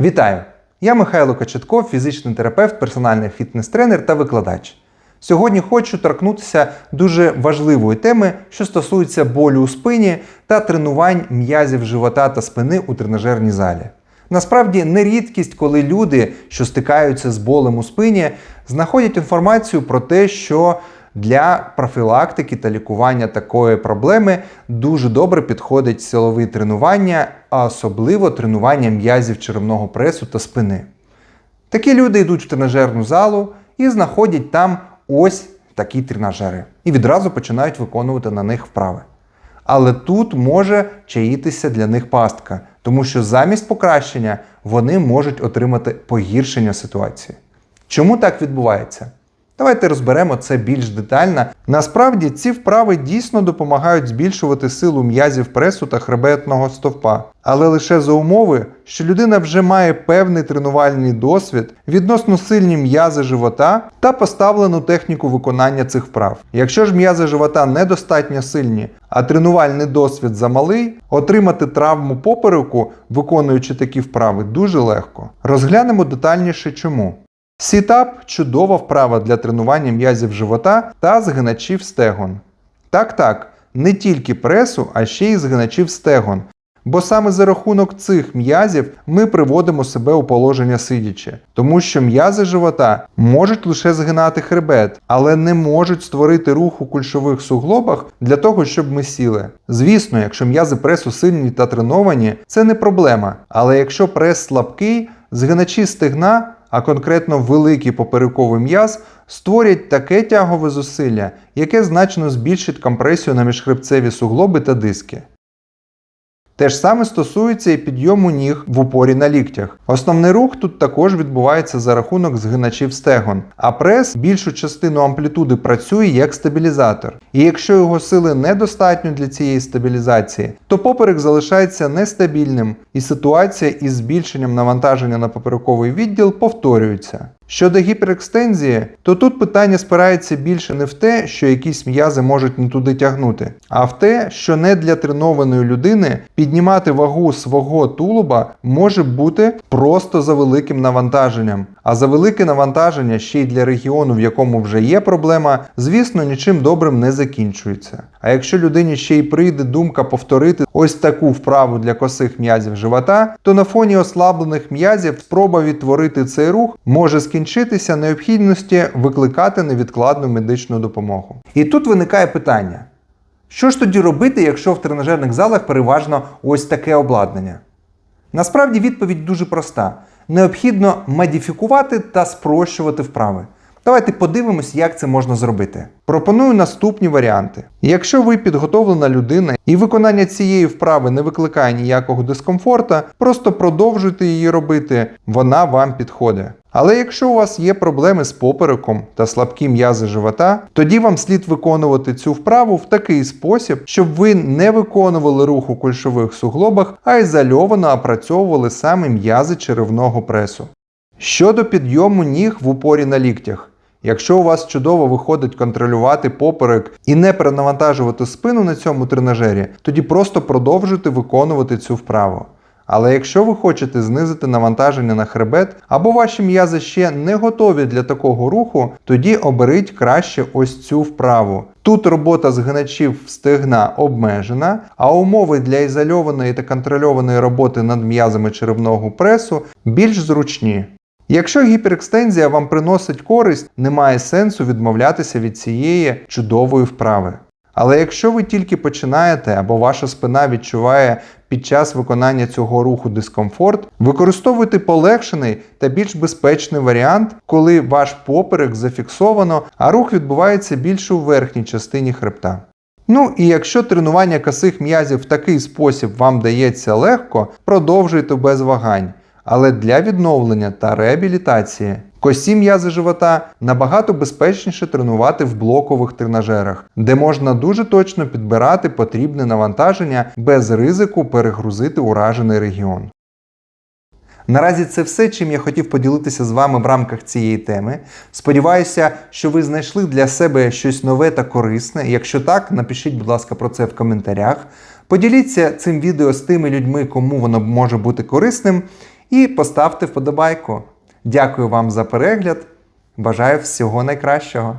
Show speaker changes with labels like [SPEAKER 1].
[SPEAKER 1] Вітаю! Я Михайло Кочетков, фізичний терапевт, персональний фітнес-тренер та викладач. Сьогодні хочу торкнутися дуже важливої теми, що стосується болю у спині та тренувань м'язів живота та спини у тренажерній залі. Насправді не рідкість, коли люди, що стикаються з болем у спині, знаходять інформацію про те, що для профілактики та лікування такої проблеми дуже добре підходить силові тренування, а особливо тренування м'язів черевного пресу та спини. Такі люди йдуть в тренажерну залу і знаходять там ось такі тренажери. І відразу починають виконувати на них вправи. Але тут може чаїтися для них пастка, тому що замість покращення вони можуть отримати погіршення ситуації. Чому так відбувається? Давайте розберемо це більш детально. Насправді ці вправи дійсно допомагають збільшувати силу м'язів пресу та хребетного стовпа, але лише за умови, що людина вже має певний тренувальний досвід, відносно сильні м'язи живота та поставлену техніку виконання цих вправ. Якщо ж м'язи живота недостатньо сильні, а тренувальний досвід замалий, отримати травму попереку, виконуючи такі вправи, дуже легко. Розглянемо детальніше чому. Сітап чудова вправа для тренування м'язів живота та згиначів стегон. Так, так, не тільки пресу, а ще й згиначів стегон. Бо саме за рахунок цих м'язів ми приводимо себе у положення сидячи, тому що м'язи живота можуть лише згинати хребет, але не можуть створити рух у кульшових суглобах для того, щоб ми сіли. Звісно, якщо м'язи пресу сильні та треновані, це не проблема. Але якщо прес слабкий, згиначі стегна а конкретно великий поперековий м'яз, створять таке тягове зусилля, яке значно збільшить компресію на міжхребцеві суглоби та диски. Те ж саме стосується і підйому ніг в упорі на ліктях. Основний рух тут також відбувається за рахунок згиначів стегон, а прес більшу частину амплітуди працює як стабілізатор. І якщо його сили недостатньо для цієї стабілізації, то поперек залишається нестабільним, і ситуація із збільшенням навантаження на поперековий відділ повторюється. Щодо гіперекстензії, то тут питання спирається більше не в те, що якісь м'язи можуть не туди тягнути, а в те, що не для тренованої людини піднімати вагу свого тулуба може бути просто за великим навантаженням. А за велике навантаження ще й для регіону, в якому вже є проблема, звісно, нічим добрим не закінчується. А якщо людині ще й прийде думка повторити ось таку вправу для косих м'язів живота, то на фоні ослаблених м'язів спроба відтворити цей рух може скінчитися необхідності викликати невідкладну медичну допомогу. І тут виникає питання: що ж тоді робити, якщо в тренажерних залах переважно ось таке обладнання? Насправді відповідь дуже проста: необхідно модифікувати та спрощувати вправи. Давайте подивимось, як це можна зробити. Пропоную наступні варіанти. Якщо ви підготовлена людина і виконання цієї вправи не викликає ніякого дискомфорта, просто продовжуйте її робити, вона вам підходить. Але якщо у вас є проблеми з попереком та слабкі м'язи живота, тоді вам слід виконувати цю вправу в такий спосіб, щоб ви не виконували рух у кульшових суглобах, а ізольовано опрацьовували саме м'язи черевного пресу. Щодо підйому ніг в упорі на ліктях. Якщо у вас чудово виходить контролювати поперек і не перенавантажувати спину на цьому тренажері, тоді просто продовжуйте виконувати цю вправу. Але якщо ви хочете знизити навантаження на хребет, або ваші м'язи ще не готові для такого руху, тоді оберіть краще ось цю вправу. Тут робота згиначів стегна обмежена, а умови для ізольованої та контрольованої роботи над м'язами черевного пресу більш зручні. Якщо гіперекстензія вам приносить користь, немає сенсу відмовлятися від цієї чудової вправи. Але якщо ви тільки починаєте або ваша спина відчуває під час виконання цього руху дискомфорт, використовуйте полегшений та більш безпечний варіант, коли ваш поперек зафіксовано, а рух відбувається більше у верхній частині хребта. Ну і якщо тренування косих м'язів в такий спосіб вам дається легко, продовжуйте без вагань. Але для відновлення та реабілітації косі м'язи живота набагато безпечніше тренувати в блокових тренажерах, де можна дуже точно підбирати потрібне навантаження без ризику перегрузити уражений регіон. Наразі це все, чим я хотів поділитися з вами в рамках цієї теми. Сподіваюся, що ви знайшли для себе щось нове та корисне. Якщо так, напишіть, будь ласка, про це в коментарях. Поділіться цим відео з тими людьми, кому воно може бути корисним. і поставте вподобайку. Дякую вам за перегляд. Бажаю всього найкращого.